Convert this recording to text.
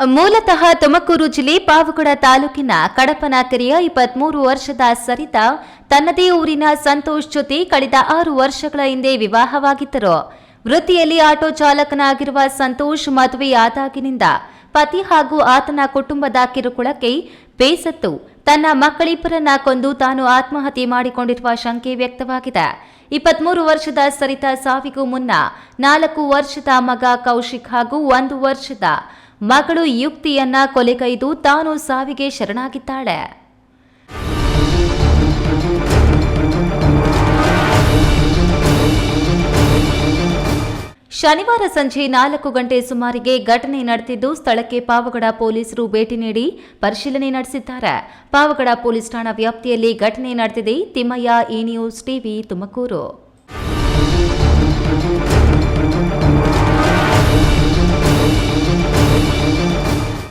ಮೂಲತಃ ತುಮಕೂರು ಜಿಲ್ಲೆ ಪಾವಗಡ ತಾಲೂಕಿನ ಕಡಪನ ಕೆರೆಯ ಇಪ್ಪತ್ಮೂರು ವರ್ಷದ ಸರಿತಾ ತನ್ನದೇ ಊರಿನ ಸಂತೋಷ್ ಜೊತೆ ಕಳೆದ ಆರು ವರ್ಷಗಳ ಹಿಂದೆ ವಿವಾಹವಾಗಿದ್ದರು. ವೃತ್ತಿಯಲ್ಲಿ ಆಟೋ ಚಾಲಕನಾಗಿರುವ ಸಂತೋಷ್ ಮದುವೆಯಾದಾಗಿನಿಂದ ಪತಿ ಹಾಗೂ ಆತನ ಕುಟುಂಬದ ಕಿರುಕುಳಕ್ಕೆ ಬೇಸತ್ತು ತನ್ನ ಮಕ್ಕಳಿಬ್ಬರನ್ನ ಕೊಂದು ತಾನು ಆತ್ಮಹತ್ಯೆ ಮಾಡಿಕೊಂಡಿರುವ ಶಂಕೆ ವ್ಯಕ್ತವಾಗಿದೆ. ಇಪ್ಪತ್ಮೂರು ವರ್ಷದ ಸರಿತಾ ಸಾವಿಗೂ ಮುನ್ನ ನಾಲ್ಕು ವರ್ಷದ ಮಗ ಕೌಶಿಕ್ ಹಾಗೂ ಒಂದು ವರ್ಷದ ಮಗಳು ಯುಕ್ತಿಯನ್ನ ಕೊಲೆಗೈದು ತಾನು ಸಾವಿಗೆ ಶರಣಾಗಿದ್ದಾಳೆ. ಶನಿವಾರ ಸಂಜೆ ನಾಲ್ಕು ಗಂಟೆ ಸುಮಾರಿಗೆ ಘಟನೆ ನಡೆದಿದ್ದು ಸ್ಥಳಕ್ಕೆ ಪಾವಗಡ ಪೊಲೀಸರು ಭೇಟಿ ನೀಡಿ ಪರಿಶೀಲನೆ ನಡೆಸಿದ್ದಾರೆ. ಪಾವಗಡ ಪೊಲೀಸ್ ಠಾಣಾ ವ್ಯಾಪ್ತಿಯಲ್ಲಿ ಘಟನೆ ನಡೆದಿದೆ. ತಿಮ್ಮಯ್ಯ ಈ ನ್ಯೂಸ್ ಟಿವಿ ತುಮಕೂರು.